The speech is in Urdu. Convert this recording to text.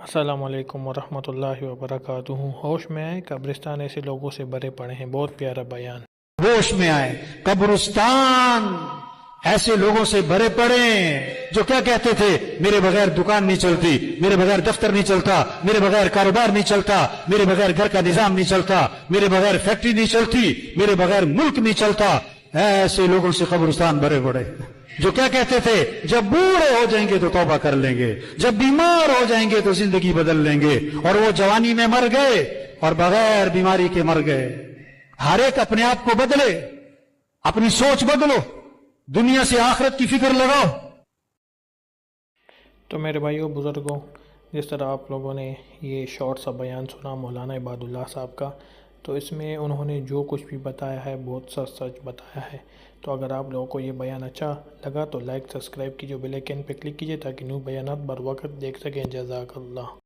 السلام علیکم ورحمۃ اللہ وبرکاتہ۔ ہوش میں آئے قبرستان ایسے لوگوں سے بھرے پڑے ہیں، بہت پیارا بیان۔ ہوش میں آئے قبرستان ایسے لوگوں سے بھرے پڑے جو کیا کہتے تھے، میرے بغیر دکان نہیں چلتی، میرے بغیر دفتر نہیں چلتا، میرے بغیر کاروبار نہیں چلتا، میرے بغیر گھر کا نظام نہیں چلتا، میرے بغیر فیکٹری نہیں چلتی، میرے بغیر ملک نہیں چلتا۔ ایسے لوگوں سے قبرستان بھرے پڑے۔ جو کیا کہتے تھے، جب بوڑھے ہو جائیں گے تو توبہ کر لیں گے، جب بیمار ہو جائیں گے تو زندگی بدل لیں گے۔ اور وہ جوانی میں مر گئے اور بغیر بیماری کے مر گئے۔ ہر ایک اپنے آپ کو بدلے، اپنی سوچ بدلو، دنیا سے آخرت کی فکر لگاؤ۔ تو میرے بھائیوں بزرگوں، جس طرح آپ لوگوں نے یہ شارٹ سا بیان سنا، مولانا عباد اللہ صاحب کا تو اس میں انہوں نے جو کچھ بھی بتایا ہے، بہت سچ سچ بتایا ہے۔ تو اگر آپ لوگوں کو یہ بیان اچھا لگا تو لائک، سبسکرائب کیجیے بیل آئیکن پہ کلک کیجیے تاکہ نیو بیانات بر وقت دیکھ سکیں۔ جزاک اللہ۔